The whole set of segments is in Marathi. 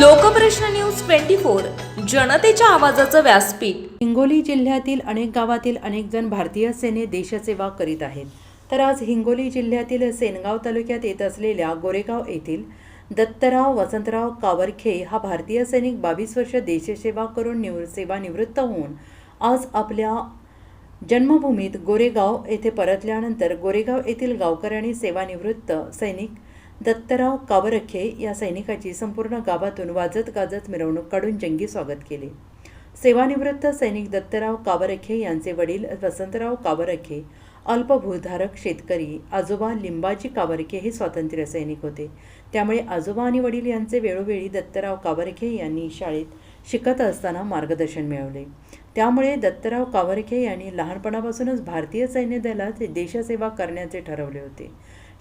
लोकप्रश्न न्यूज ट्वेंटी फोर जनतेच्या आवाजाचं व्यासपीठ. हिंगोली जिल्ह्यातील अनेक गावातील अनेक जण भारतीय सेने देशसेवा करीत आहेत. तर आज हिंगोली जिल्ह्यातील सेनगाव तालुक्यात येत असलेल्या गोरेगाव येथील दत्तराव वसंतराव कावरखे हा भारतीय सैनिक बावीस वर्ष देशसेवा करून निवृ सेवानिवृत्त होऊन आज आपल्या जन्मभूमीत गोरेगाव येथे परतल्यानंतर गोरेगाव येथील गावकऱ्यांनी सेवानिवृत्त सैनिक दत्तराव कावरखे या सैनिकाची संपूर्ण गावातून वाजत गाजत मिरवणूक काढून जंगी स्वागत केले. सेवानिवृत्त सैनिक दत्तराव कावरखे यांचे वडील वसंतराव कावरखे अल्पभूधारक शेतकरी आजोबा लिंबाजी कावरखे हे स्वातंत्र्य सैनिक होते. त्यामुळे आजोबा आणि वडील यांचे वेळोवेळी दत्तराव कावरखे यांनी शाळेत शिकत असताना मार्गदर्शन मिळवले. त्यामुळे दत्तराव कावरखे यांनी लहानपणापासूनच भारतीय सैन्य दलात देशसेवा करण्याचे ठरवले होते.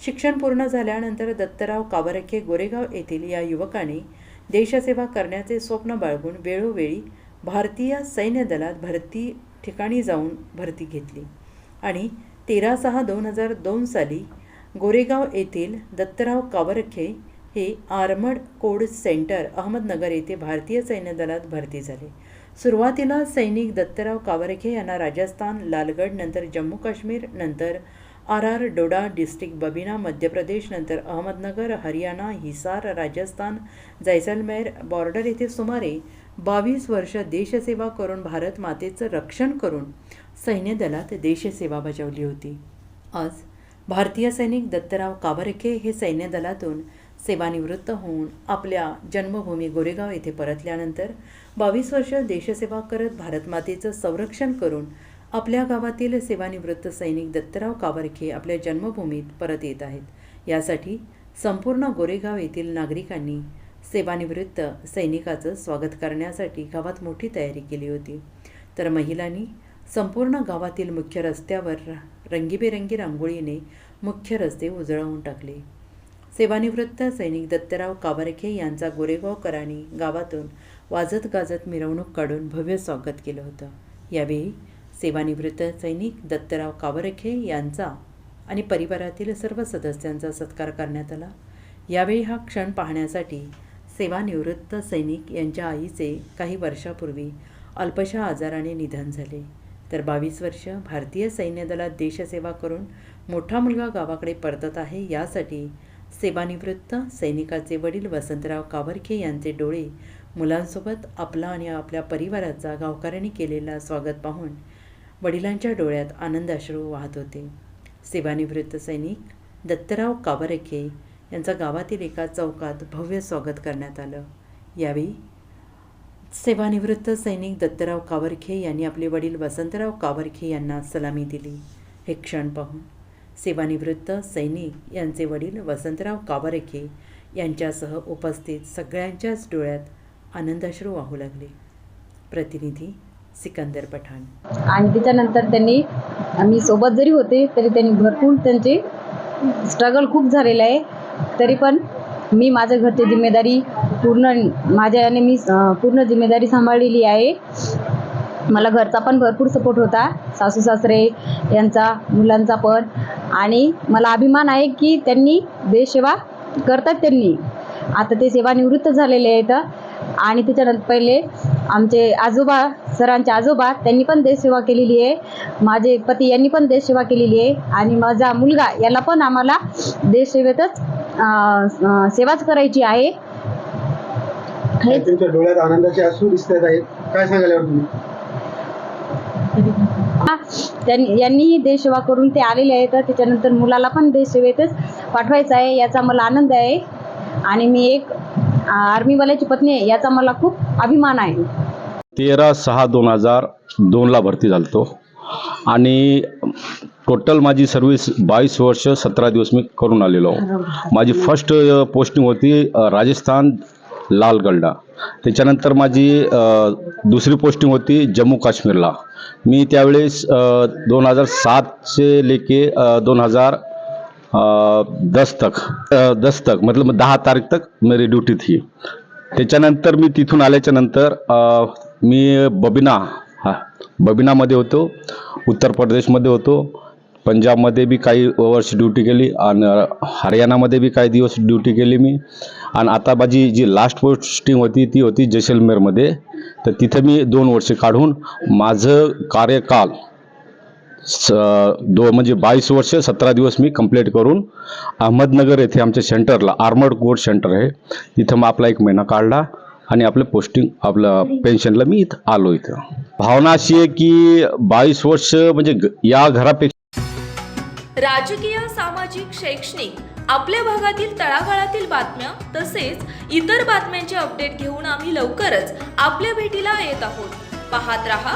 शिक्षण पूर्ण झाल्यानंतर दत्तराव कावरखे गोरेगाव येथील या युवकाने देशसेवा करण्याचे स्वप्न बाळगून वेळोवेळी भारतीय सैन्य दलात भरती ठिकाणी जाऊन भरती घेतली. आणि तेरा सहा दोन हजार दोन साली गोरेगाव येथील दत्तराव कावरखे हे आर्मड कोड सेंटर अहमदनगर येथे भारतीय सैन्य दलात भरती झाले. सुरुवातीला सैनिक दत्तराव कावरखे यांना राजस्थान लालगड नंतर जम्मू काश्मीर नंतर R R Doda district Babina Madhya Pradesh नंतर अहमदनगर हरियाणा हिसार राजस्थान जैसलमेर बॉर्डर येथे सुमारे बावीस वर्ष देशसेवा करून भारत मातेचं रक्षण करून सैन्य दलात देशसेवा बजावली होती. आज भारतीय सैनिक दत्तराव कावरखे हे सैन्य दलातून सेवानिवृत्त होऊन आपल्या जन्मभूमी गोरेगाव येथे परतल्यानंतर बावीस वर्ष देशसेवा करत भारतमातेचं संरक्षण करून आपल्या गावातील सेवानिवृत्त सैनिक दत्तराव कावरखे आपल्या जन्मभूमीत परत येत आहेत. यासाठी संपूर्ण गोरेगाव येथील नागरिकांनी सेवानिवृत्त सैनिकाचं स्वागत करण्यासाठी गावात मोठी तयारी केली होती. तर महिलांनी संपूर्ण गावातील मुख्य रस्त्यावर रंगीबेरंगी रांगोळीने मुख्य रस्ते उजळवून टाकले. सेवानिवृत्त सैनिक दत्तराव कावरखे यांचा गोरेगावकरांनी गावातून वाजत गाजत मिरवणूक काढून भव्य स्वागत केलं होतं. यावेळी सेवानिवृत्त सैनिक दत्तराव कावरखे यांचा आणि परिवारातील सर्व सदस्यांचा सत्कार करण्यात आला. यावेळी हा क्षण पाहण्यासाठी सेवानिवृत्त सैनिक यांच्या आईचे काही वर्षापूर्वी अल्पशा आजाराने निधन झाले. तर बावीस वर्ष भारतीय सैन्य दलात देशसेवा करून मोठा मुलगा गावाकडे परतत आहे यासाठी सेवानिवृत्त सैनिकाचे वडील वसंतराव कावरखे यांचे डोळे मुलांसोबत आपला आणि आपल्या परिवाराचा गावकऱ्यांनी केलेला स्वागत पाहून वडिलांच्या डोळ्यात आनंदाश्रू वाहत होते. सेवानिवृत्त सैनिक दत्तराव कावरखे यांचा गावातील एका चौकात भव्य स्वागत करण्यात आलं. यावेळी सेवानिवृत्त सैनिक दत्तराव कावरखे यांनी आपले वडील वसंतराव कावरखे यांना सलामी दिली. हे क्षण पाहून सेवानिवृत्त सैनिक यांचे वडील वसंतराव कावरखे यांच्यासह उपस्थित सगळ्यांच्याच डोळ्यात आनंदाश्रू वाहू लागले. प्रतिनिधी सिकंदर पठाण. आणि त्याच्यानंतर त्यांनी मी सोबत जरी होते तरी त्यांनी भरपूर त्यांचे स्ट्रगल खूप झालेलं आहे. तरी पण मी माझ्या घरची जिम्मेदारी पूर्ण माझ्याने मी पूर्ण जिम्मेदारी सांभाळलेली आहे. मला घरचा पण भरपूर सपोर्ट होता. सासू सासरे यांचा मुलांचा पण. आणि मला अभिमान आहे की त्यांनी देशसेवा करतात त्यांनी. आता ते सेवानिवृत्त झालेले आहेत. आणि त्याच्यानंतर पहिले आमचे आजोबा सरांचे आजोबा त्यांनी पण देशसेवा केलेली आहे. माझे पती यांनी पण देशसेवा केलेली आहे. आणि माझा मुलगा याला पण आम्हाला देशसेवेतच सेवाच करायची आहे. तुमच्या डोळ्यात आनंदाचे अश्रू दिसत आहेत काय सांगाल यावर तुम्ही? त्यांनी यांनीही देशसेवा करून ते आलेले आहेत. तर त्याच्यानंतर मुलाला पण देशसेवेतच पाठवायचं आहे याचा मला आनंद आहे. आणि मी एक आर्मीवाल्याची पत्नी आहे याचा मला खूप अभिमान आहे. तेरा सहा दोन हजार दोनला भरती झालतो. आणि टोटल माझी सर्व्हिस बावीस वर्ष सतरा दिवस मी करून आलेलो. माझी फर्स्ट पोस्टिंग होती राजस्थान लालगल्डा त्याच्यानंतर माझी दुसरी पोस्टिंग होती जम्मू काश्मीरला. मी त्यावेळेस दोन हजार सातचे लेके दोन हजार दस तक. दस तक. मतलब दहा तारीख तक मेरी ड्युटी थी. त्याच्यानंतर मी तिथून आल्याच्यानंतर मी बबिना हा बबिनामध्ये होतो उत्तर प्रदेशमध्ये होतो. पंजाबमध्ये बी काही वर्ष ड्युटी केली आणि हरियाणामध्ये बी काही दिवस ड्युटी केली मी. आणि आता माझी जी लास्ट पोस्टिंग होती ती होती जैसलमेरमध्ये. तर तिथं मी दोन वर्ष काढून माझं कार्यकाल स दो म्हणजे बावीस वर्ष सतरा दिवस मी कंप्लीट करून अहमदनगर येथे आमच्या सेंटरला आर्मर्ड कोर्ट सेंटर आहे. तिथं मग आपला एक महिना काढला आणि आपलं पोस्टिंग आपलं पेन्शनला मी इथं आलो इथं. भावना अशी आहे की बावीस वर्ष म्हणजे या घरापेक्षा राजकीय सामाजिक शैक्षणिक आपल्या भागातील तळागाळातील बातम्या तसेच इतर बातम्यांचे अपडेट घेऊन आम्ही लवकरच आपल्या भेटीला येत आहोत. पाहत रहा